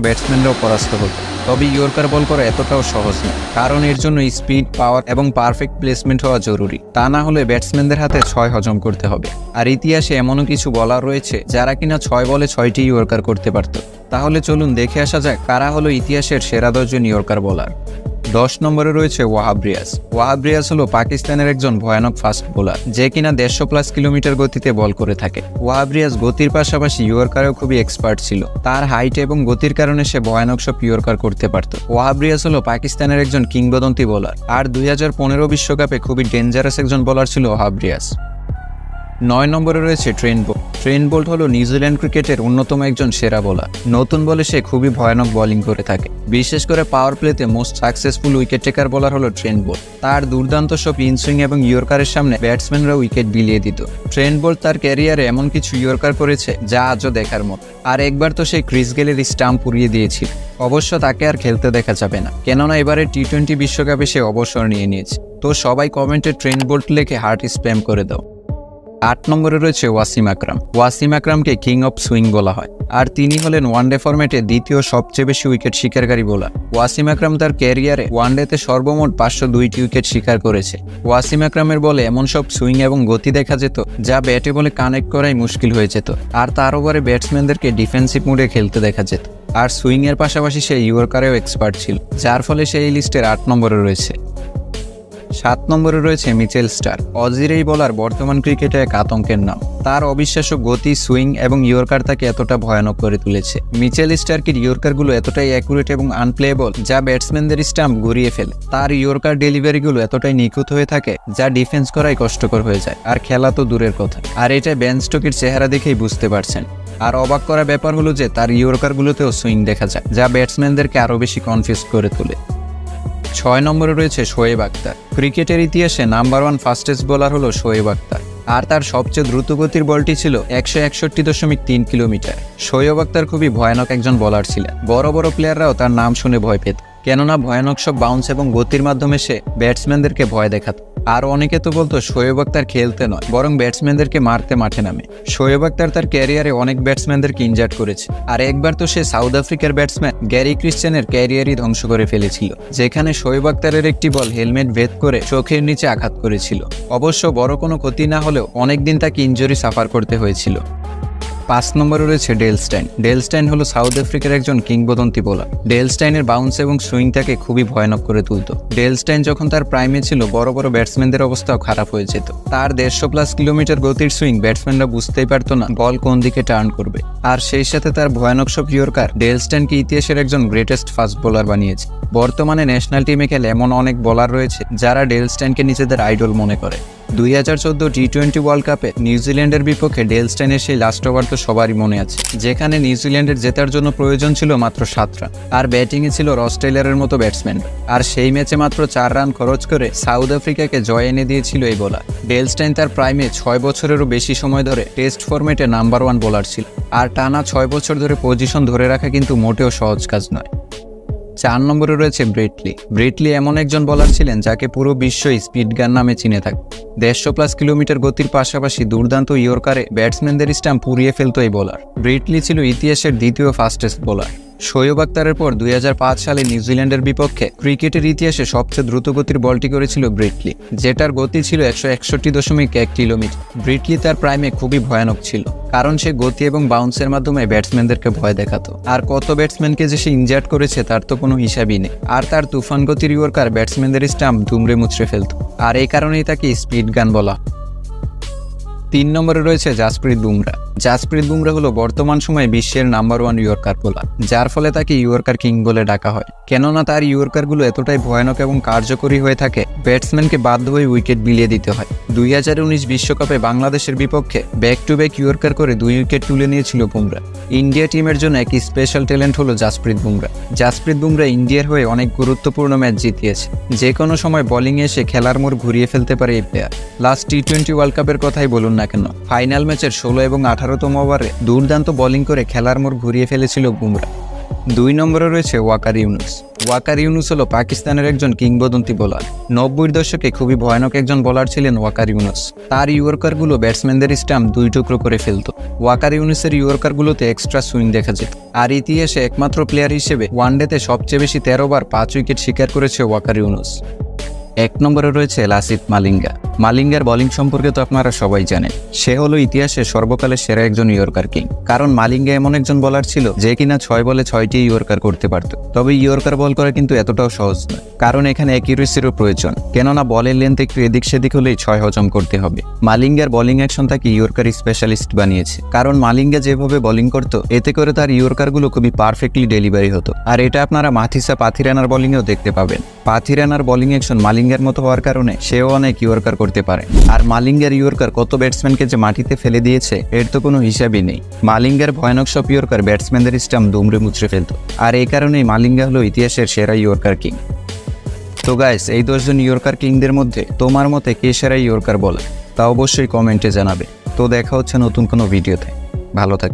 ব্যাটসম্যানরাও পরাস্ত হতো তবে ইয়র্কার বল করা এতটাও সহজ না, কারণ এর জন্য স্পিড পাওয়ার এবং পারফেক্ট প্লেসমেন্ট হওয়া জরুরি। তা না হলে ব্যাটসম্যানদের হাতে ছয় হজম করতে হবে। আর ইতিহাসে এমনও কিছু বলার রয়েছে যারা কিনা ছয় বলে ছয়টি ইয়র্কার করতে পারত। তাহলে চলুন দেখে আসা যাক কারা হলো ইতিহাসের সেরা দশজন ইয়র্কার বলার দশ নম্বরে রয়েছে ওয়াহাব রিয়াজ। ওয়াহাব রিয়াজ হলো পাকিস্তানের একজন ভয়ানক ফাস্ট বোলার, যে কিনা দেড়শো প্লাস কিলোমিটার গতিতে বল করে থাকে। ওয়াহাব রিয়াজ গতির পাশাপাশি ইয়র্কারেও খুবই এক্সপার্ট ছিল। তার হাইট এবং গতির কারণে সে ভয়ানক সব ইয়র্কার করতে পারত। ওয়াহাব রিয়াজ হলো পাকিস্তানের একজন কিংবদন্তি বোলার। আর দুই বিশ্বকাপে খুবই ডেঞ্জারাস একজন বোলার ছিল ওয়াহাব রিয়াজ। নয় নম্বরে রয়েছে ট্রেন বোল্ট। ট্রেন বোল্ট হলো নিউজিল্যান্ড ক্রিকেটের অন্যতম একজন সেরা বোলার। নতুন বলে সে খুবই ভয়ানক বোলিং করে থাকে। বিশেষ করে পাওয়ার প্লেতে most successful wicket taker bowler হলো ট্রেন বোল্ট। তার দুর্দান্ত সব ইনসুইং এবং ইয়র্কারের সামনে ব্যাটসম্যানরা উইকেট বিলিয়ে দিত। ট্রেন বোল্ট তার ক্যারিয়ারে এমন কিছু ইয়র্কার করেছে যা আজও দেখার মতো। আর একবার তো সে ক্রিস গেলের স্টাম্প উড়িয়ে দিয়েছিল। অবশ্য তাকে আর খেলতে দেখা যাবে না। কেননা এবারে টি টোয়েন্টি বিশ্বকাপে সে অবসর নিয়ে নিয়েছে। তো সবাই কমেন্টে ট্রেন বোল্ট লেখে হার্ট স্প্যাম করে দাও। আট নম্বরে রয়েছে ওয়াসিম আকরাম। ওয়াসিম আকরামকে কিং অফ সুইং বলা হয়। আর তিনি হলেন ওয়ানডে ফরম্যাটে দ্বিতীয় সবচেয়ে বেশি উইকেট শিকারকারী বোলার। ওয়াসিম আকরাম তার ক্যারিয়ারে ওয়ানডেতে সর্বমোট পাঁচশো দুইটি উইকেট শিকার করেছে। ওয়াসিম আকরামের বলে এমন সব সুইং এবং গতি দেখা যেত, যা ব্যাটে বলে কানেক্ট করাই মুশকিল হয়ে যেত। আর তার ওভারে ব্যাটসম্যানদেরকে ডিফেন্সিভ মুডে খেলতে দেখা যেত। আর সুইংয়ের পাশাপাশি সে ইয়র্কারেও এক্সপার্ট ছিল, যার ফলে সে এই লিস্টের আট নম্বরে রয়েছে। সাত নম্বরে রয়েছে মিচেল স্টার অজির এই বলার বর্তমান ক্রিকেটে এক আতঙ্কের নাম। তার অবিশ্বাস্য গতি, সুইং এবং ইয়র্কার তাকে এতটা ভয়ানক করে তুলেছে। মিচেল স্টার্কের ইয়র্কারগুলো এতটাই অ্যাকুরেট এবং আনপ্লেয়েবল যা ব্যাটসম্যানদের স্টাম্প ঘুরিয়ে ফেলে। তার ইয়র্কার ডেলিভারিগুলো এতটাই নিখুঁত হয়ে থাকে যা ডিফেন্স করাই কষ্টকর হয়ে যায়। আর খেলা তো দূরের কথা। আর এটা ব্যান স্টোকের চেহারা দেখেই বুঝতে পারছেন। আর অবাক করা ব্যাপার হলো যে তার ইয়র্কারগুলোতেও সুইং দেখা যায়, যা ব্যাটসম্যানদেরকে আরও বেশি কনফিউজ করে তোলে। ছয় নম্বরে রয়েছে শোয়েব আক্তার ক্রিকেটের ইতিহাসে নাম্বার ওয়ান ফাস্টেস্ট বোলার হলো শোয়েব আক্তার আর তার সবচেয়ে দ্রুতগতির বলটি ছিল একশো একষট্টি দশমিক তিন কিলোমিটার। শোয়েব আক্তার খুবই ভয়ানক একজন বলার ছিলেন। বড় বড় প্লেয়াররাও তার নাম শুনে ভয় পেত। কেননা ভয়ানক সব বাউন্স এবং গতির মাধ্যমে সে ব্যাটসম্যানদেরকে ভয় দেখাত। আর অনেকে তো বলতো, শোয়েব আক্তার খেলতে নয়, বরং ব্যাটসম্যানদেরকে মারতে মাঠে নামে। শোয়েব আক্তার তার ক্যারিয়ারে অনেক ব্যাটসম্যানদেরকে ইনজার্ড করেছে। আর একবার তো সে সাউথ আফ্রিকার ব্যাটসম্যান গ্যারি ক্রিশ্চিয়ানের ক্যারিয়ারই ধ্বংস করে ফেলেছিল, যেখানে শোয়েব আক্তারের একটি বল হেলমেট ভেদ করে চোখের নিচে আঘাত করেছিল। অবশ্য বড় কোনো ক্ষতি না হলেও অনেকদিন তাকে ইঞ্জুরি সাফার করতে হয়েছিল। পাঁচ নম্বরে রয়েছে ডেলস্টাইন ডেলস্টাইন হলো সাউথ আফ্রিকার একজন কিংবদন্তি বোলার। ডেলস্টাইনের বাউন্স এবং সুইং তাকে খুবই ভয়ানক করে তুলত। ডেলস্টাইন যখন তার প্রাইমে ছিল, বড় বড় ব্যাটসম্যানদের অবস্থাও খারাপ হয়ে যেত। তার দেড়শো প্লাস কিলোমিটার গতির সুইং ব্যাটসম্যানরা বুঝতেই পারতো না বল কোন দিকে টার্ন করবে। আর সেই সাথে তার ভয়ানক সব ইয়র্কার ডেলস্টাইনকে ইতিহাসের একজন গ্রেটেস্ট ফাস্ট বোলার বানিয়েছে। বর্তমানে ন্যাশনাল টিমে খেলে এমন অনেক বোলার রয়েছে যারা ডেলস্টাইনকে নিজেদের আইডল মনে করে। দুই হাজার চোদ্দ টি টোয়েন্টি ওয়ার্ল্ড কাপে নিউজিল্যান্ডের বিপক্ষে ডেলস্টাইনের সেই লাস্ট ওভার তো সবারই মনে আছে। যেখানে নিউজিল্যান্ডের জেতার জন্য প্রয়োজন ছিল মাত্র সাত রান আর ব্যাটিংয়ে ছিল রস টেইলারের মতো ব্যাটসম্যান আর সেই ম্যাচে মাত্র চার রান খরচ করে সাউথ আফ্রিকাকে জয় এনে দিয়েছিল এই বোলার ডেলস্টাইন তার প্রাইমে ছয় বছরেরও বেশি সময় ধরে টেস্ট ফরম্যাটে নাম্বার ওয়ান বোলার ছিল। আর টানা ছয় বছর ধরে পজিশন ধরে রাখা কিন্তু মোটেও সহজ কাজ নয়। চার নম্বরে রয়েছে ব্রেটলি। ব্রেটলি এমন একজন বোলার ছিলেন যাকে পুরো বিশ্বই স্পিড গান নামে চিনে থাকে। দেড়শো প্লাস কিলোমিটার গতির পাশাপাশি দুর্দান্ত ইয়র্কারে ব্যাটসম্যানদের স্ট্যাম্প পুড়িয়ে ফেলতো এই বোলার ব্রেটলি ছিল ইতিহাসের দ্বিতীয় ফাস্টেস্ট বোলার শোয়েব আক্তারের পর দুই হাজার পাঁচ সালে নিউজিল্যান্ডের বিপক্ষে ক্রিকেটের ইতিহাসে সবচেয়ে দ্রুতগতির বলটি করেছিল ব্রিটলি, যেটার গতি ছিল একশো একষট্টি দশমিক এক কিলোমিটার। ব্রিটলি তার প্রাইমে খুবই ভয়ানক ছিল। কারণ সে গতি এবং বাউন্সের মাধ্যমে ব্যাটসম্যানদেরকে ভয় দেখাতো। আর কত ব্যাটসম্যানকে যে সে ইনজার্ড করেছে তার তো কোনো হিসাবই নেই। আর তার তুফান গতির ইয়র্কার ব্যাটসম্যানদের স্টাম্প দুমড়ে মুচড়ে ফেলত। আর এই কারণেই তাকে স্পিড গান বলা তিন নম্বরে রয়েছে জাসপ্রীত বুমরা। জাসপ্রীত বুমরা হলো বর্তমান সময়ে বিশ্বের নাম্বার ওয়ান ইয়র্কার বোলার যার ফলে তাকে ইয়র্কার কিং বলে ডাকা হয়। কেননা তার ইয়র্কারগুলো এতটাই ভয়ানক এবং কার্যকরী হয়ে থাকে ব্যাটসম্যানকে বাধ্য হয়ে উইকেট বিলিয়ে দিতে হয়। দুই হাজার উনিশ বিশ্বকাপে বাংলাদেশের বিপক্ষে ব্যাক টু ব্যাক ইয়র্কার করে দুই উইকেট তুলে নিয়েছিল বুমরা। ইন্ডিয়া টিমের জন্য এক স্পেশাল ট্যালেন্ট হলো জাসপ্রীত বুমরা। জাসপ্রীত বুমরা ইন্ডিয়ার হয়ে অনেক গুরুত্বপূর্ণ ম্যাচ জিতিয়েছে। যে কোনো সময় বোলিংয়ে এসে খেলার মোড় ঘুরিয়ে ফেলতে পারে এই player last T twenty world কাপের কথাই বলুন না কেন ফাইনাল ম্যাচের ষোলো এবং আঠারোতম ওভারে দুর্দান্ত বোলিং করে খেলার মোড় ঘুরিয়ে ফেলেছিল বুমরা। দুই নম্বরে রয়েছে ওয়াকার ইউনুস। ওয়াকার ইউনুস হলো পাকিস্তানের একজন কিংবদন্তি বোলার। নব্বই দশকে খুবই ভয়ানক একজন বোলার ছিলেন ওয়াকার ইউনুস। তার ইয়র্কারগুলো ব্যাটসম্যানদের স্টাম্প দুই টুকরো করে ফেলতো। ওয়াকার ইউনুসের ইয়র্কারগুলোতে এক্সট্রা সুইং দেখা যেত। আর ইতিহাসে একমাত্র প্লেয়ার হিসেবে ওয়ানডেতে সবচেয়ে বেশি তেরো বার পাঁচ উইকেট শিকার করেছে ওয়াকার ইউনুস। এক নম্বরে রয়েছে লাসিত মালিঙ্গা। মালিঙ্গার বোলিং সম্পর্কে তো আপনারা সবাই জানেন। সে হলো ইতিহাসে সর্বকালের সেরা একজন ইয়র্কার কিং। কারণ মালিঙ্গা এমন একজন বলার ছিল যে কিনা ছয় বলে ছয়টি ইয়র্কার করতে পারত। তবে ইয়র্কার বল করা কিন্তু এতটাও সহজ নয়। কারণ এখানে অ্যাকিউরেসিরও প্রয়োজন। কেননা বলের লেন্থ একটু এদিক সেদিক হলেই ছয় হজম করতে হবে। মালিঙ্গার বোলিং অ্যাকশন তাকে ইয়র্কার স্পেশালিস্ট বানিয়েছে। কারণ মালিঙ্গা যেভাবে বোলিং করতো, এতে করে তার ইয়র্কারগুলো খুবই পারফেক্টলি ডেলিভারি হতো। আর এটা আপনারা মাথিসা পাথিরানার বোলিংয়েও দেখতে পাবেন। পাথিরানার বোলিং অ্যাকশন মালিঙ্গার মতো হওয়ার কারণে সেও অনেক ইয়র্কার করতে পারে। আর মালিঙ্গার ইয়র্কার কত ব্যাটসম্যানকে যে মাটিতে ফেলে দিয়েছে, এর তো কোনো হিসাবই নেই। মালিঙ্গার ভয়ানক সব ইয়র্কার ব্যাটসম্যানদের স্টাম্প দুমড়ে মুচড়ে ফেলত। আর এই কারণেই মালিঙ্গা হলো ইতিহাসের সেরা ইয়র্কার কিং। তো গাইস এই দশজন ইয়র্কার কিংদের মধ্যে তোমার মতে কে সেরা ইয়র্কার বলে তা অবশ্যই কমেন্টে জানাবে। তো দেখা হচ্ছে নতুন কোনো ভিডিওতে। ভালো থাক